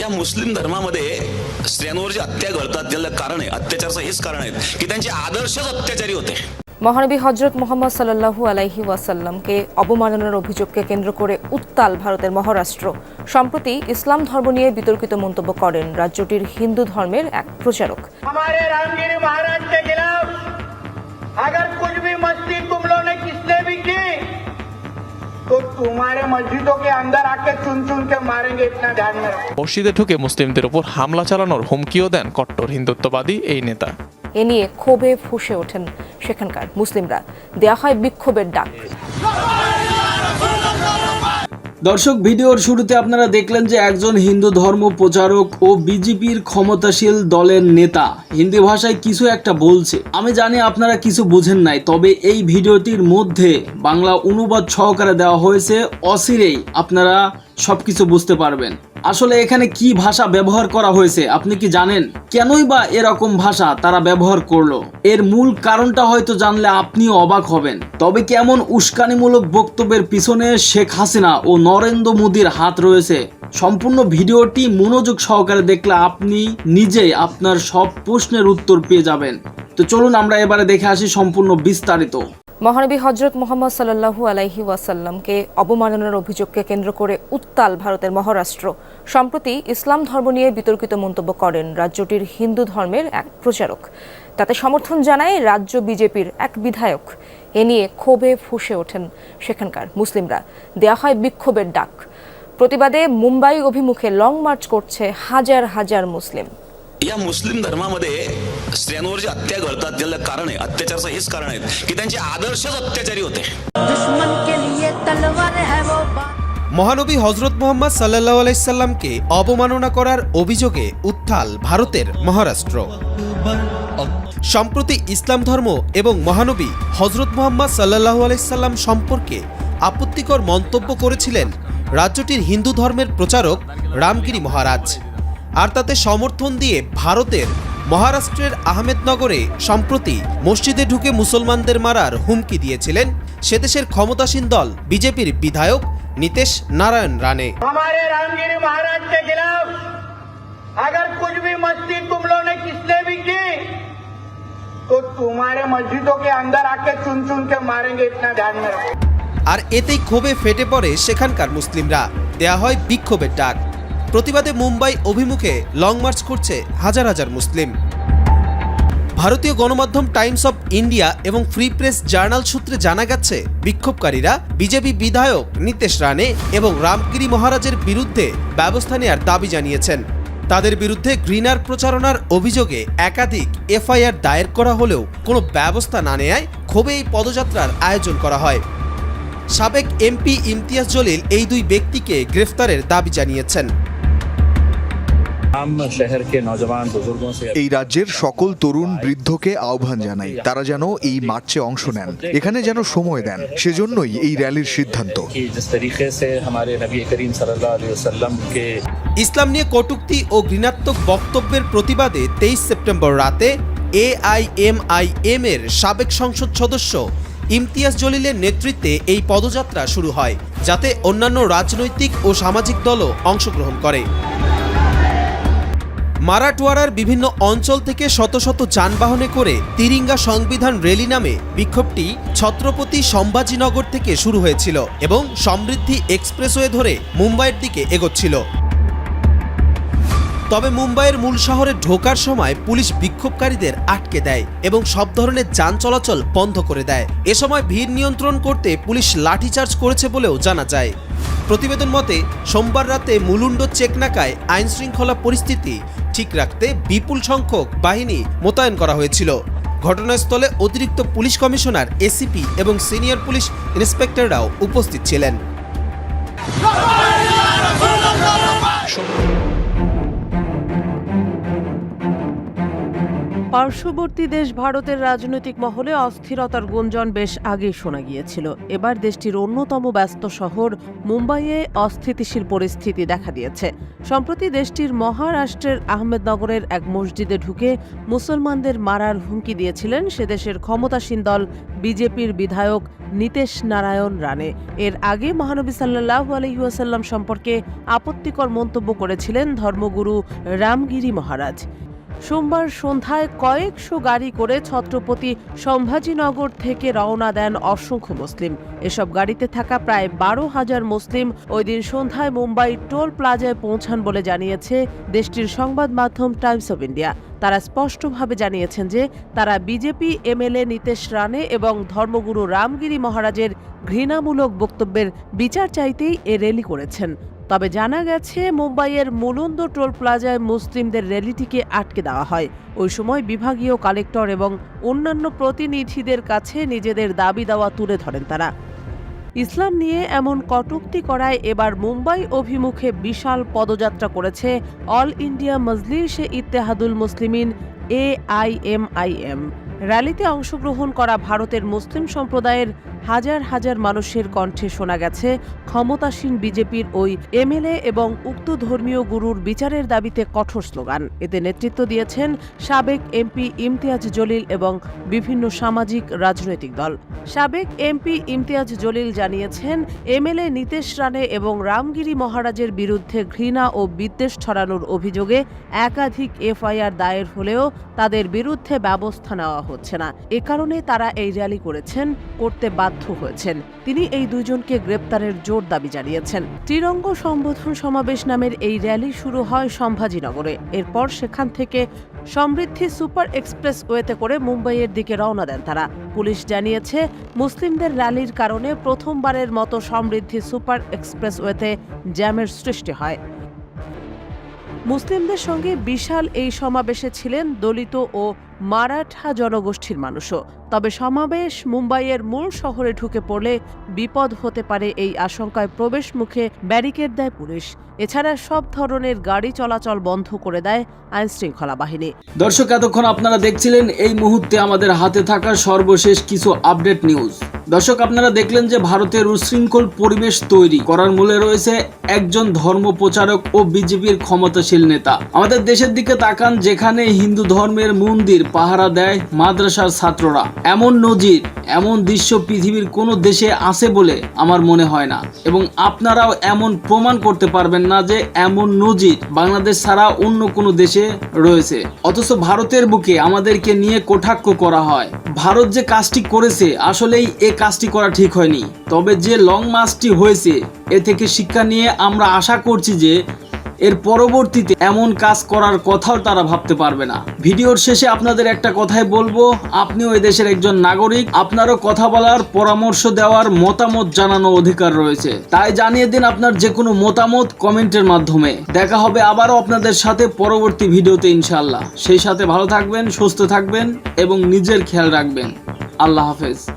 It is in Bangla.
या मुस्लिम धर्मामध्ये स्त्रियांवर जे हत्या घडतात त्याला कारण आहे अत्याचाराचं हेच कारण आहे की त्यांचे आदर्शच अत्याचारी होते মহানবী হজরত মোহাম্মদ সাল্লাল্লাহু আলাইহি ওয়াসাল্লামকে অবমাননার অভিযোগকে কেন্দ্র করে উত্তাল ভারতের মহারাষ্ট্র সম্প্রতি ইসলাম ধর্ম নিয়ে বিতর্কিত মন্তব্য করেন রাজ্যটির হিন্দু ধর্মের এক প্রচারক हमारे रामगिरी महाराज के खिलाफ अगर कुछ भी मस्ती মসজিদে ঢুকে মুসলিমদের উপর হামলা চালানোর হুমকিও দেন কট্টর হিন্দুত্ববাদী এই নেতা। এ নিয়ে ক্ষোভে ফুসে ওঠেন সেখানকার মুসলিমরা। দেয়া হয় বিক্ষোভের ডাক। দর্শক, ভিডিওর শুরুতে আপনারা দেখলেন যে একজন হিন্দু ধর্ম প্রচারক ও বিজেপির ক্ষমতাশীল দলের নেতা। হিন্দি ভাষায় কিছু একটা বলছে। আমি জানি আপনারা কিছু বুঝেন নাই, তবে এই ভিডিওটির মধ্যে বাংলা অনুবাদ সহকারে দেওয়া হয়েছে। অসিরেই আপনারা সবকিছু বুঝতে পারবেন। আসলে এখানে কি ভাষা ব্যবহার করা হয়েছে? আপনি কি জানেন? কেনই বা এরকম ভাষা তারা ব্যবহার করল? এর মূল কারণটা হয়তো জানলে আপনিও অবাক হবেন। তবে কেমন উস্কানিমূলক বক্তব্যের পিছনে শেখ হাসিনা ও নরেন্দ্র মোদীর হাত রয়েছে, সম্পূর্ণ ভিডিওটি মনোযোগ সহকারে দেখলে আপনি নিজেই আপনার সব প্রশ্নের উত্তর পেয়ে যাবেন। তো চলুন আমরা এবারে দেখে আসি সম্পূর্ণ বিস্তারিত। মহানবী হজরত মোহাম্মদ সাল্লাল্লাহু আলাইহি ওয়াসাল্লামকে অবমাননার অভিযোগকে কেন্দ্র করে উত্তাল ভারতের মহারাষ্ট্র। সম্প্রতি ইসলাম ধর্ম নিয়ে বিতর্কিত মন্তব্য করেন রাজ্যটির হিন্দু ধর্মের এক প্রচারক। তাতে সমর্থন জানায় রাজ্য বিজেপির এক বিধায়ক। এ নিয়ে ক্ষোভে ফুঁসে ওঠেন সেখানকার মুসলিমরা। দেয়া হয় বিক্ষোভের ডাক। প্রতিবাদে মুম্বাই অভিমুখে লং মার্চ করছে হাজার হাজার মুসলিম। या मुस्लिम धर्मामध्ये स्त्रियांवर जे हत्या घडतात त्याला कारण आहे अत्याचाराचं हेच कारण आहे की त्यांचे आदर्शच अत्याचारी होते दुश्मन के लिए तलवार है वो बात মহানবী হজরত মোহাম্মদ সাল্লাহ আলাইসাল্লামকে অবমাননা করার অভিযোগে উত্থাল ভারতের মহারাষ্ট্র সম্প্রতি ইসলাম ধর্ম এবং মহানবী হজরত মোহাম্মদ সাল্লাহ আলাইসাল্লাম সম্পর্কে আপত্তিকর মন্তব্য করেছিলেন রাজ্যটির হিন্দু ধর্মের প্রচারক রামগিরি মহারাজ আর তাতে সমর্থন দিয়ে ভারতের মহারাষ্ট্রের আহমেদনগরে সম্প্রতি মসজিদে ঢুকে মুসলমানদের মারার হুমকি দিয়েছিলেন সেদেশের ক্ষমতাসীন দল বিজেপির বিধায়ক নীতেশ নারায়ণ রানে हमारे रामगिरी महाराज के खिलाफ अगर कुछ भी मस्ती तुम लोगों ने किसने भी की तो तुम्हारे मस्जिदों के अंदर आके चुन चुन के मारेंगे इतना ध्यान में रखो আর এতেই ক্ষোভে ফেটে পড়ে সেখানকার মুসলিমরা দেয়া হয় বিক্ষোভের ডাক প্রতিবাদে মুম্বাই অভিমুখে লং মার্চ করছে হাজার হাজার মুসলিম। ভারতীয় গণমাধ্যম টাইমস অফ ইন্ডিয়া এবং ফ্রি প্রেস জার্নাল সূত্রে জানা গেছে, বিক্ষোভকারীরা বিজেপি বিধায়ক নিতেশ রানে এবং রামগিরি মহারাজের বিরুদ্ধে ব্যবস্থা নেওয়ার দাবি জানিয়েছেন। তাদের বিরুদ্ধে গ্রিনার প্রচারণার অভিযোগে একাধিক এফআইআর দায়ের করা হলেও কোনো ব্যবস্থা না নেয় ক্ষোভে এই পদযাত্রার আয়োজন করা হয়। সাবেক এমপি ইমতিয়াজ জলিল এই দুই ব্যক্তিকে গ্রেফতারের দাবি জানিয়েছেন। এই রাজ্যের সকল তরুণ বৃদ্ধকে আহ্বান জানাই। তারা যেন এই মার্চে অংশ নেন। এখানে যেন সময় দেন। সেজন্যই এই র্যালির সিদ্ধান্ত। ইসলাম নিয়ে কটুক্তি ও ঘৃণাত্মক বক্তব্যের প্রতিবাদে তেইশ সেপ্টেম্বর রাতে এআইএমআইএম এর সাবেক সংসদ সদস্য ইমতিয়াজ জলিলের নেতৃত্বে এই পদযাত্রা শুরু হয় যাতে অন্যান্য রাজনৈতিক ও সামাজিক দলও অংশগ্রহণ করে। মারাঠওয়াড়ার বিভিন্ন অঞ্চল থেকে শত শত যানবাহনে করে তিরিঙ্গা সংবিধান র্যালি নামে বিক্ষোভটি ছত্রপতি সম্ভাজিনগর থেকে শুরু হয়েছিল এবং সমৃদ্ধি এক্সপ্রেসওয়ে ধরে মুম্বাইয়ের দিকে এগোচ্ছিল। তবে মুম্বাইয়ের মূল শহরে ঢোকার সময় পুলিশ বিক্ষোভকারীদের আটকে দেয় এবং সব ধরনের যান চলাচল বন্ধ করে দেয়। এ সময় ভিড় নিয়ন্ত্রণ করতে পুলিশ লাঠিচার্জ করেছে বলেও জানা যায়। প্রতিবেদন মতে, সোমবার রাতে মুলুন্ড চেকনাকায় আইন শৃঙ্খলা পরিস্থিতি ঠিক রাখতে বিপুল সংখ্যক বাহিনী মোতায়েন করা হয়েছিল। ঘটনাস্থলে অতিরিক্ত পুলিশ কমিশনার, এসিপি এবং সিনিয়র পুলিশ ইন্সপেক্টররাও উপস্থিত ছিলেন। পার্শ্ববর্তী দেশ ভারতের রাজনৈতিক মহলে অস্থিরতার গুঞ্জন বেশ আগেই শোনা গিয়েছিল। এবার দেশটির অন্যতম ব্যস্ত শহর মুম্বাইয়ে অস্থিতিশীল পরিস্থিতি দেখা দিয়েছে। সম্প্রতি দেশটির মহারাষ্ট্রের আহমেদনগরের এক মসজিদে ঢুকে মুসলমানদের মারার হুমকি দিয়েছিলেন সে দেশের ক্ষমতাসীন দল বিজেপির বিধায়ক নীতেশ নারায়ণ রানে এর আগে মহানবী সাল্লাহ আলহিউসাল্লাম সম্পর্কে আপত্তিকর মন্তব্য করেছিলেন ধর্মগুরু রামগিরি মহারাজ। সোমবার সন্ধ্যায় কয়েকশো গাড়ি করে ছত্রপতি সম্ভাজিনগর থেকে রওনা দেন অসংখ্য মুসলিম। এসব গাড়িতে থাকা প্রায় বারো হাজার মুসলিম ওই দিন সন্ধ্যায় মুম্বাই টোল প্লাজায় পৌঁছান বলে জানিয়েছে দেশটির সংবাদ মাধ্যম টাইমস অব ইন্ডিয়া। তারা স্পষ্টভাবে জানিয়েছেন যে তারা বিজেপি, এমএলএ নীতেশ রানে এবং ধর্মগুরু রামগিরি মহারাজের ঘৃণামূলক বক্তব্যের বিচার চাইতেই এ র্যালি করেছেন। তবে জানা গেছে, মুম্বাইয়ের মুলুন্দ টোল প্লাজায় মুসলিমদের র্যালিটিকে আটকে দেওয়া হয়। ওই সময় বিভাগীয় কালেক্টর এবং অন্যান্য প্রতিনিধিদের কাছে নিজেদের দাবি দেওয়া তুলে ধরেন তারা। ইসলাম নিয়ে এমন কটুক্তি করায় এবার মুম্বাই অভিমুখে বিশাল পদযাত্রা করেছে all India Majlise Ittehadul Muslimeen A I M I M র্যালিতে অংশগ্রহণ করা ভারতের মুসলিম সম্প্রদায়ের হাজার হাজার মানুষের কণ্ঠে শোনা গেছে ক্ষমতাসীন বিজেপির ওই এমএলএ এবং উক্ত ধর্মীয় গুরুর বিচারের দাবিতে কঠোর স্লোগান। এতে নেতৃত্ব দিয়েছেন সাবেক এমপি ইমতিয়াজ জলিল এবং বিভিন্ন সামাজিক রাজনৈতিক দল। সাবেক এমপি ইমতিয়াজ জলিল জানিয়েছেন, এমএলএ নীতেশ রানে এবং রামগিরি মহারাজের বিরুদ্ধে ঘৃণা ও বিদ্বেষ ছড়ানোর অভিযোগে একাধিক এফআইআর দায়ের হলেও তাদের বিরুদ্ধে ব্যবস্থা নেওয়া হচ্ছে না। এ কারণে তারা এই র্যালি করেছেন, করতে বাধ্য হয়েছেন। তিনি এই দুজনকে গ্রেপ্তারের জোর দাবি জানিয়েছেন। ত্রিরঙ্গ সম্বোধন সমাবেশ নামের এই র্যালি শুরু হয় সম্ভাজিনগরে। এরপর সেখান থেকে সমৃদ্ধি সুপার এক্সপ্রেস ওয়েতে করে মুম্বাইয়ের দিকে রওনা দেন তারা। পুলিশ জানিয়েছে, মুসলিমদের র্যালির কারণে প্রথমবারের মতো সমৃদ্ধি সুপার এক্সপ্রেস ওয়েতে জ্যামের সৃষ্টি হয়। মুসলিমদের সঙ্গে বিশাল এই সমাবেশে ছিলেন দলিত ও মারাঠা জনগোষ্ঠীর মানুষও। তবে সমাবেশ মুম্বাইয়ের মূল শহরে ঢুকে পড়লে বিপদ হতে পারে এই আশঙ্কায় প্রবেশ মুখে ব্যারিকেড দেয় পুলিশ। এছাড়া সব ধরনের গাড়ি চলাচল বন্ধ করে দেয় আইনশৃঙ্খলা বাহিনী। দর্শক, এতক্ষণ আপনারা দেখছিলেন এই মুহূর্তে আমাদের হাতে থাকা সর্বশেষ কিছু আপডেট নিউজ। দর্শক, আপনারা দেখলেন যে ভারতের উশৃঙ্খল পরিবেশ তৈরি করার মূলে রয়েছে একজন ধর্ম প্রচারক ও বিজেপির ক্ষমতাশীল নেতা। আমাদের দেশের দিকে তাকান যেখানে হিন্দু ধর্মের মন্দির পাহারা দেয় মাদ্রাসার ছাত্ররা। এমন নজির, এমন দৃশ্য পৃথিবীর কোনো দেশে আছে বলে আমার মনে হয় না। এবং আপনারাও এমন প্রমাণ করতে পারবেন না যে এমন নজির বাংলাদেশ ছাড়া অন্য কোনো দেশে রয়েছে। অথচ ভারতের বুকে আমাদেরকে নিয়ে কটাক্ষ করা হয়। ভারত যে কাজটি করেছে, আসলেই এ কাজটি করা ঠিক হয়নি। তবে যে লং মার্চটি হয়েছে, এ থেকে শিক্ষা নিয়ে আমরা আশা করছি যে এর পরবর্তীতে এমন কাজ করার কথাও তারা ভাবতে পারবে না। ভিডিওর শেষে আপনাদের একটা কথাই বলব, আপনিও দেশের একজন নাগরিক, আপনারও কথা বলার, পরামর্শ দেওয়ার মতামত জানানো অধিকার রয়েছে। তাই জানিয়ে দিন আপনার যে কোনো মতামত কমেন্টের মাধ্যমে। দেখা হবে আবারও আপনাদের সাথে পরবর্তী ভিডিওতে ইনশাল্লাহ সেই সাথে ভালো থাকবেন, সুস্থ থাকবেন এবং নিজের খেয়াল রাখবেন। আল্লাহ হাফেজ।